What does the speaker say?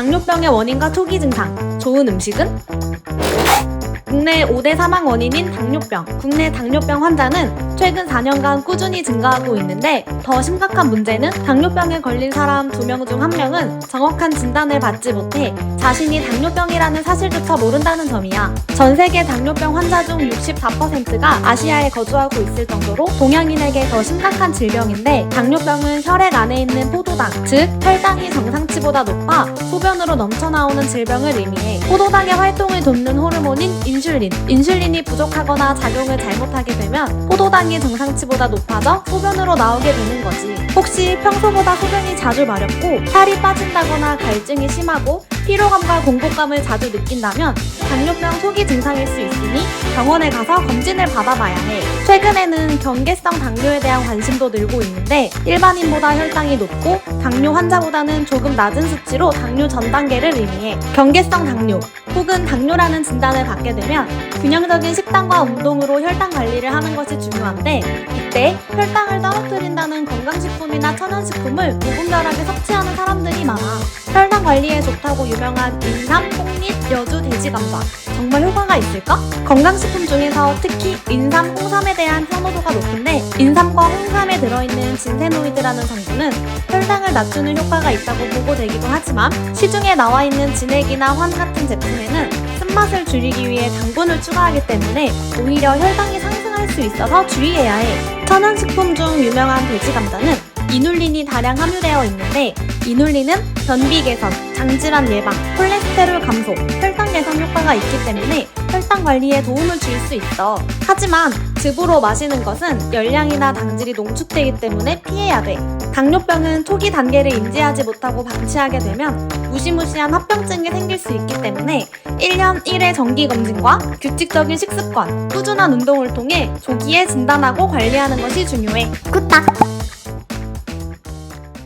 당뇨병의 원인과 초기 증상. 좋은 음식은? 국내 5대 사망 원인인 당뇨병. 국내 당뇨병 환자는 최근 4년간 꾸준히 증가하고 있는데 더 심각한 문제는 당뇨병에 걸린 사람 2명 중 1명은 정확한 진단을 받지 못해 자신이 당뇨병이라는 사실조차 모른다는 점이야. 전 세계 당뇨병 환자 중 64%가 아시아에 거주하고 있을 정도로 동양인에게 더 심각한 질병인데 당뇨병은 혈액 안에 있는 포도당, 즉 혈당이 정상치보다 높아 소변으로 넘쳐나오는 질병을 의미해 포도당의 활동을 돕는 호르몬인 인슐린, 인슐린이 부족하거나 작용을 잘못하게 되면 포도당이 정상치보다 높아져 소변으로 나오게 되는 거지. 혹시 평소보다 소변이 자주 마렵고 살이 빠진다거나 갈증이 심하고 피로감과 공복감을 자주 느낀다면 당뇨병 초기 증상일 수 있으니 병원에 가서 검진을 받아봐야 해. 최근에는 경계성 당뇨에 대한 관심도 늘고 있는데 일반인보다 혈당이 높고 당뇨 환자보다는 조금 낮은 수치로 당뇨 전 단계를 의미해 경계성 당뇨 혹은 당뇨라는 진단을 받게 되면 균형적인 식단과 운동으로 혈당 관리를 하는 것이 중요한데 이때 혈당을 떨어뜨린다는 건강식품이나 천연식품을 무분별하게 섭취하는 사람들이 많아. 혈당 관리에 좋다고 유명한 인삼, 홍잎, 여주, 돼지감자. 정말 효과가 있을까? 건강식품 중에서 특히 인삼, 홍삼에 대한 선호도가 높은데 인삼과 홍삼에 들어있는 진세노이드라는 성분은 혈당을 낮추는 효과가 있다고 보고되기도 하지만 시중에 나와 있는 진액이나 환 같은 제품에는 쓴맛을 줄이기 위해 당분을 추가하기 때문에 오히려 혈당이 상승할 수 있어서 주의해야 해. 천연식품 중 유명한 돼지감자는 이눌린이 다량 함유되어 있는데 이눌린은 변비 개선, 장질환 예방, 콜레스테롤 감소, 혈당 개선 효과가 있기 때문에 혈당 관리에 도움을 줄 수 있어. 하지만 즙으로 마시는 것은 열량이나 당질이 농축되기 때문에 피해야 돼. 당뇨병은 초기 단계를 인지하지 못하고 방치하게 되면 무시무시한 합병증이 생길 수 있기 때문에 1년 1회 정기검진과 규칙적인 식습관, 꾸준한 운동을 통해 조기에 진단하고 관리하는 것이 중요해. 굿딱